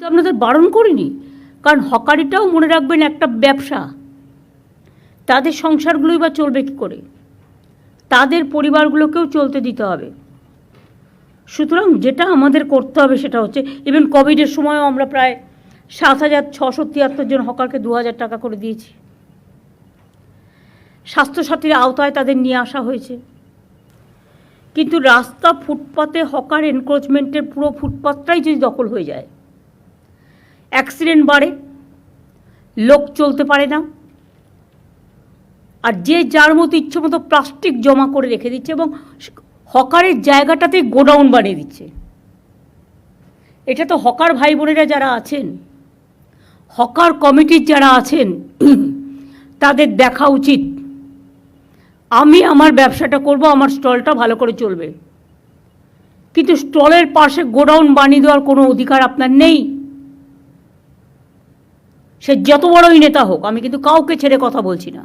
তো আপনাদের বারণ করিনি। কারণ হকারিটাও মনে রাখবেন একটা ব্যবসা। তাদের সংসারগুলোই বা চলবে কী করে? তাদের পরিবারগুলোকেও চলতে দিতে হবে। সুতরাং যেটা আমাদের করতে হবে সেটা হচ্ছে ইভেন কোভিডের সময়ও আমরা প্রায় সাত হাজার ছশো তিয়াত্তর জন হকারকে দু হাজার টাকা করে দিয়েছি। স্বাস্থ্যসাথীর আওতায় তাদের নিয়ে আসা হয়েছে। কিন্তু রাস্তা ফুটপাতে হকার এনক্রোচমেন্টের পুরো ফুটপাতটাই যদি দখল হয়ে যায় অ্যাক্সিডেন্ট বাড়ে, লোক চলতে পারে না, আর যে যার মতো ইচ্ছে মতো প্লাস্টিক জমা করে রেখে দিচ্ছে এবং হকারের জায়গাটাতে গোডাউন বানিয়ে দিচ্ছে। এটা তো হকার ভাই বোনেরা যারা আছেন, হকার কমিটির যারা আছেন, তাদের দেখা উচিত। আমি আমার ব্যবসাটা করব, আমার স্টলটা ভালো করে চলবে। কিন্তু স্টলের পাশে গোডাউন বানিয়ে দেওয়ার কোনো অধিকার আপনার নেই। সে যত বড়ই নেতা হোক, আমি কিন্তু কাউকে ছেড়ে কথা বলছি না।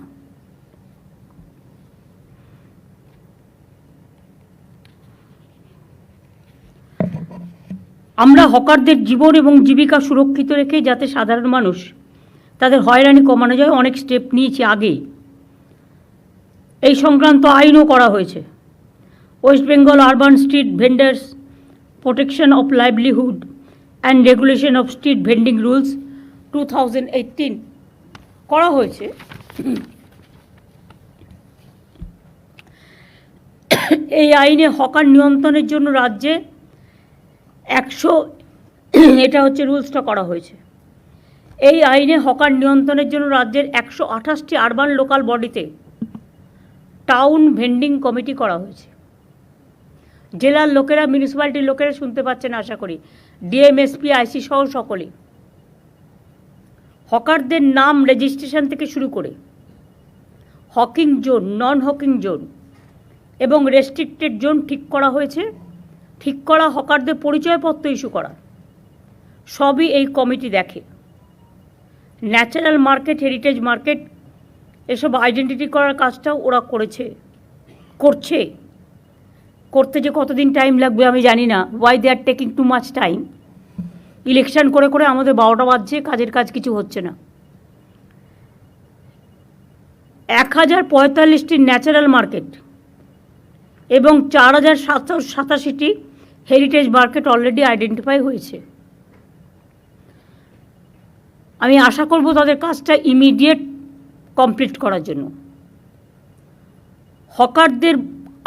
আমরা হকারদের জীবন এবং জীবিকা সুরক্ষিত রেখে যাতে সাধারণ মানুষ তাদের হয়রানি কমানো যায়, অনেক স্টেপ নিয়েছি আগেই এই সংক্রান্ত আইনও করা হয়েছে। West Bengal urban street vendors protection of livelihood and regulation of street vending rules two করা হয়েছে। এই আইনে হকার নিয়ন্ত্রণের জন্য রাজ্যে একশো, এটা হচ্ছে রুলসটা করা হয়েছে। এই আইনে হকার নিয়ন্ত্রণের জন্য রাজ্যের একশো আঠাশটি আরবান লোকাল বডিতে টাউন ভেন্ডিং কমিটি করা হয়েছে। জেলার লোকেরা মিউনিসিপ্যালিটির লোকেরা শুনতে পাচ্ছেন আশা করি। ডিএমএসপি আইসি সহ সকলে হকারদের নাম রেজিস্ট্রেশন থেকে শুরু করে hawking zone non hawking zone এবং রেস্ট্রিক্টেড জোন ঠিক করা হয়েছে। ঠিক করা হকারদের পরিচয়পত্র ইস্যু করা। সবই এই কমিটি দেখে। ন্যাচারাল মার্কেট হেরিটেজ মার্কেট এসব আইডেন্টিটি করার কাজটাও ওরা করেছে। করছে। করতে যে কতদিন টাইম লাগবে আমি জানি না। Why they are taking too much time election করে করে আমাদের বারোটা বাজছে, কাজের কাজ কিছু হচ্ছে না। এক হাজার পঁয়তাল্লিশটি ন্যাচারাল মার্কেট এবং চার হাজার সাতশো সাতাশিটি হেরিটেজ মার্কেট অলরেডি আইডেন্টিফাই হয়েছে। আমি আশা করব তাদের কাজটা ইমিডিয়েট কমপ্লিট করার জন্য। হকারদের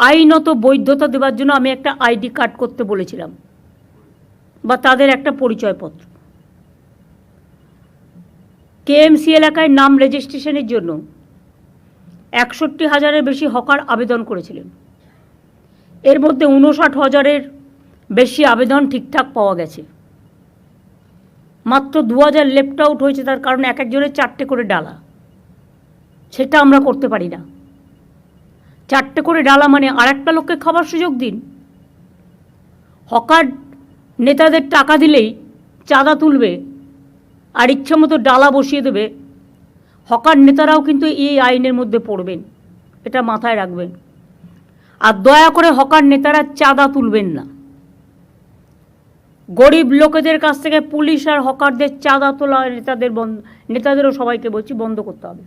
আইনত বৈধতা দেওয়ার জন্য আমি একটা আইডি কার্ড করতে বলেছিলাম। বা তাদের একটা পরিচয়পত্র। কেএমসি এলাকায় নাম রেজিস্ট্রেশনের জন্য একষট্টি হাজারের বেশি হকার আবেদন করেছিলেন। এর মধ্যে উনষাট হাজারের বেশি আবেদন ঠিকঠাক পাওয়া গেছে। মাত্র দু হাজার লেফট আউট হয়েছে তার কারণ এক একজনের চারটে করে ডালা। সেটা আমরা করতে পারি না। চারটে করে ডালা মানে আর একটা লোককে খাবার সুযোগ দিন। হকার নেতাদের টাকা দিলেই চাঁদা তুলবে আর ইচ্ছা মতো ডালা বসিয়ে দেবে। হকার নেতারাও কিন্তু এই আইনের মধ্যে পড়বেন, এটা মাথায় রাখবেন। আর দয়া করে হকার নেতারা চাঁদা তুলবেন না। গরিব লোকেদের কাছ থেকে পুলিশ আর হকারদের চাঁদা তোলা নেতাদের বন্ধ নেতাদেরও সবাইকে বলছি বন্ধ করতে হবে।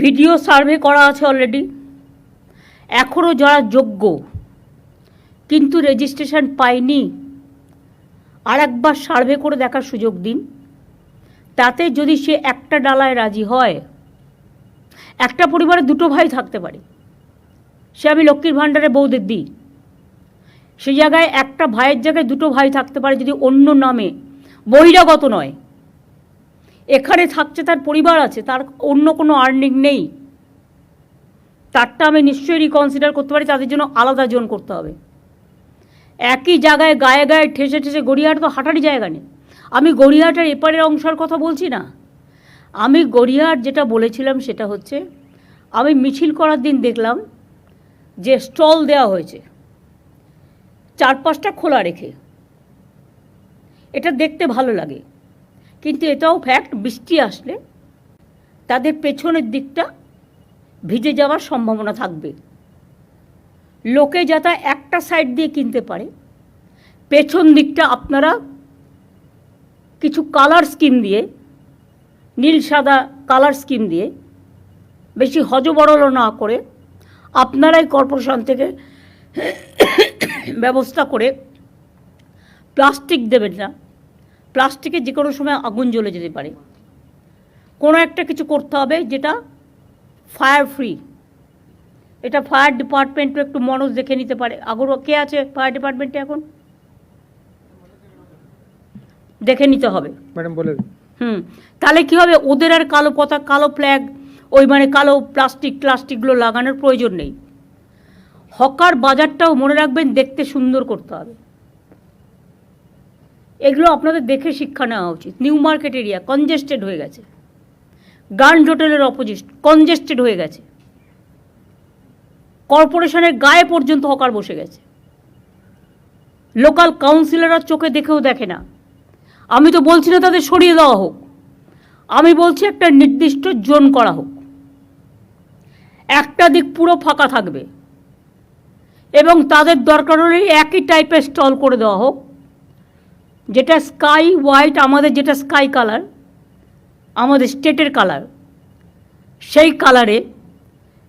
ভিডিও সার্ভে করা আছে অলরেডি এখনও যারা যোগ্য, কিন্তু রেজিস্ট্রেশন পায়নি আর একবার সার্ভে করে দেখার সুযোগ দিন। তাতে যদি সে একটা ডালায় রাজি হয়, একটা পরিবারে দুটো ভাই থাকতে পারে। সে আমি লক্ষ্মীর ভাণ্ডারে বৌদের দিই। সেই জায়গায় একটা ভাইয়ের জায়গায় দুটো ভাই থাকতে পারে যদি অন্য নামে, বহিরাগত নয়। এখানে থাকছে, তার পরিবার আছে, তার অন্য কোনো আর্নিং নেই। তারটা আমি নিশ্চয়ই রিকনসিডার করতে পারি, তাদের জন্য আলাদা জোন করতে হবে। একই জায়গায় গায়ে গায়ে ঠেসে ঠেসে গড়িয়াহাট তো হাঁটারই জায়গা নেই। আমি গড়িয়াহাটের এপারের অংশের কথা বলছি না। আমি গড়িয়াহাট যেটা বলেছিলাম সেটা হচ্ছে, আমি মিছিল করার দিন দেখলাম যে স্টল দেওয়া হয়েছে। চার পাঁচটা খোলা রেখে। এটা দেখতে ভালো লাগে। কিন্তু এটাও ফ্যাক্ট বৃষ্টি আসলে তাদের পেছনের দিকটা ভিজে যাওয়ার সম্ভাবনা থাকবে। লোকে যাতে একটা সাইড দিয়ে কিনতে পারে, পেছন দিকটা আপনারা কিছু কালার স্কিম দিয়ে, নীল সাদা কালার স্কিম দিয়ে বেশি হজবরল না করে আপনারাই কর্পোরেশন থেকে ব্যবস্থা করে প্লাস্টিক দেবেন না। প্লাস্টিকে যে কোনো সময় আগুন জ্বলে যেতে পারে। কোনো একটা কিছু করতে হবে যেটা ফায়ার ফ্রি এটা ফায়ার ডিপার্টমেন্টও একটু মনোজ দেখে নিতে পারে। আগর কে আছে ফায়ার ডিপার্টমেন্টে এখন? দেখে নিতে হবে। ম্যাডাম বলে হুম তাহলে কি হবে? ওদের আর কালো পতাকা কালো ফ্ল্যাগ ওই মানে কালো প্লাস্টিক প্লাস্টিকগুলো লাগানোর প্রয়োজন নেই। হকার বাজারটাও মনে রাখবেন দেখতে সুন্দর করতে হবে। এগুলো আপনাদের দেখে শিক্ষা নেওয়া উচিত। নিউ মার্কেট এরিয়া কনজেস্টেড হয়ে গেছে। গার্ড হোটেলের অপোজিট কনজেস্টেড হয়ে গেছে। কর্পোরেশনের গায়ে পর্যন্ত হকার বসে গেছে। লোকাল কাউন্সিলররা চোখে দেখেও দেখে না। আমি তো বলছি না তাদের সরিয়ে দেওয়া হোক। আমি বলছি একটা নির্দিষ্ট জোন করা হোক। একটা দিক পুরো ফাঁকা থাকবে। এবং তাদের দরকার হলে একই টাইপের স্টল করে দেওয়া হোক। যেটা স্কাই হোয়াইট আমাদের যেটা স্কাই কালার আমাদের স্টেটের কালার সেই কালারে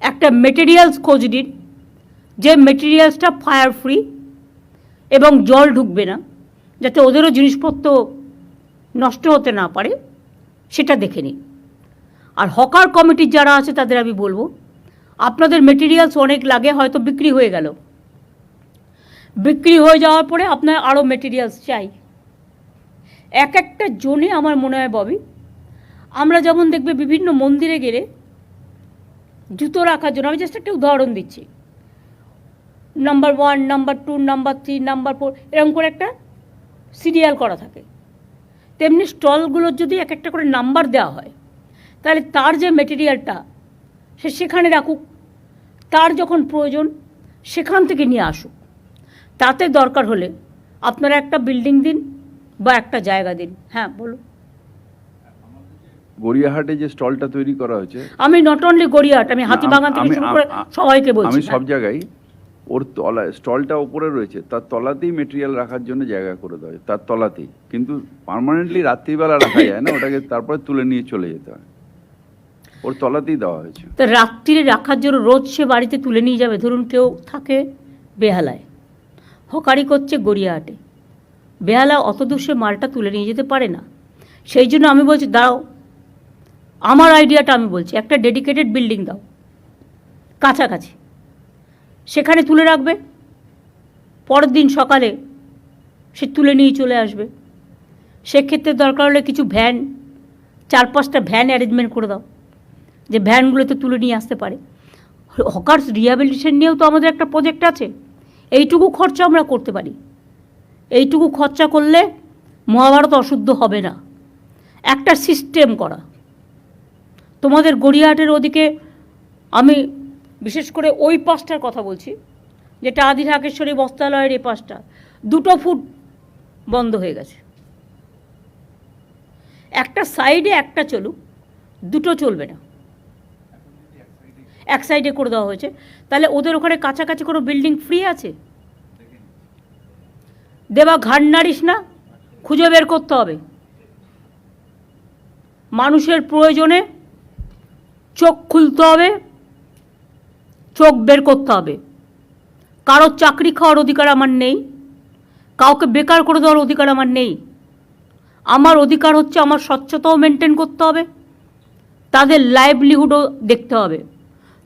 একটা মেটেরিয়ালস খোঁজ নিন। যে মেটেরিয়ালসটা ফায়ার ফ্রি এবং জল ঢুকবে না, যাতে ওদেরও জিনিসপত্র নষ্ট হতে না পারে, সেটা দেখে নিন। আর হকার কমিটির যারা আছে, তাদের আমি বলব, আপনাদের মেটেরিয়ালস অনেক লাগে, হয়তো বিক্রি হয়ে গেল। বিক্রি হয়ে যাওয়ার পরে আপনার আরও মেটেরিয়ালস চাই। এক একটা জোনে আমার মনে হয় ববি, আমরা যেমন দেখবে বিভিন্ন মন্দিরে গেলে জুতো রাখার জন্য, আমি জাস্ট একটা উদাহরণ দিচ্ছি। Number one number two number three number four এরকম করে একটা সিরিয়াল করা থাকে। তেমনি স্টলগুলোর যদি এক একটা করে নাম্বার দেওয়া হয়, তাহলে তার যে মেটেরিয়ালটা সে সেখানে রাখুক, তার যখন প্রয়োজন সেখান থেকে নিয়ে আসুক। তাতে দরকার হলে আপনারা একটা বিল্ডিং দিন বা একটা জায়গা দিন। হ্যাঁ বলুন। গড়িয়াহাটে যে স্টলটা তৈরি করা হয়েছে আমি নট অনলি গড়িয়াহাট আমি হাতিবাগান থেকে শুরু করে সবাইকে বলছি আমি হ্যাঁ। সব জায়গায় ওর তলা স্টলটা উপরে রয়েছে তার তলাতেই মেটেরিয়াল রাখার জন্য জায়গা করে দেওয়া হয় তার তলাতেই। কিন্তু পার্মানেন্টলি রাত্রিবেলা রাখা যায় না ওটাকে তারপরে তুলে নিয়ে চলে যেতে হয়। ওর তলাতেই দেওয়া হয়েছে। তা রাত্রিরে রাখার জন্য রোজ সে বাড়িতে তুলে নিয়ে যাবে ধরুন কেউ থাকে বেহালায়। হকারি করছে গড়িয়াহাটে। বেহালা অত সে মালটা তুলে নিয়ে যেতে পারে না। সেই জন্য আমি বলছি দাও আমার আইডিয়াটা আমি বলছি, একটা ডেডিকেটেড বিল্ডিং দাও, কাছাকাছি। সেখানে তুলে রাখবে, পরের দিন সকালে সে তুলে নিয়ে চলে আসবে। সেক্ষেত্রে দরকার হলে কিছু ভ্যান, চার পাঁচটা ভ্যান অ্যারেঞ্জমেন্ট করে দাও, যে ভ্যানগুলোতে তুলে নিয়ে আসতে পারে। হকার্স রিহ্যাবিলিটেশন নিয়েও তো আমাদের একটা প্রজেক্ট আছে। এইটুকু খরচা আমরা করতে পারি। এইটুকু খরচা করলে মহাভারত অশুদ্ধ হবে না। একটা সিস্টেম করা। তোমাদের গড়িয়াহাটের ওদিকে আমি বিশেষ করে ওই পাশটার কথা বলছি, যেটা আদি ঢাকেশ্বরী বস্ত্রালয়ের এই পাশটা। দুটো ফুট বন্ধ হয়ে গেছে। একটা সাইডে একটা চলুক, দুটো চলবে না। এক সাইডে করে দেওয়া হয়েছে। তাহলে ওদের ওখানে কাছাকাছি কোনো বিল্ডিং ফ্রি আছে? দেবা ঘাড় নাড়িস না, খুঁজে বের করতে হবে। মানুষের প্রয়োজনে চোখ খুলতে হবে, চোখ বের করতে হবে। কারোর চাকরি খাওয়ার অধিকার আমার নেই, কাউকে বেকার করে দেওয়ার অধিকার আমার নেই। আমার অধিকার হচ্ছে আমার স্বচ্ছতাও মেনটেন করতে হবে, তাদের লাইভলিহুডও দেখতে হবে।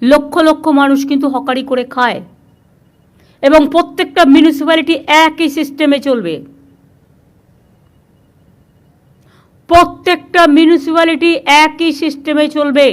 লক্ষ লক্ষ মানুষ কিন্তু হকারি করে খায়। এবং প্রত্যেকটা মিউনিসিপ্যালিটি একই সিস্টেমে চলবে। প্রত্যেকটা মিউনিসিপ্যালিটি একই সিস্টেমে চলবে।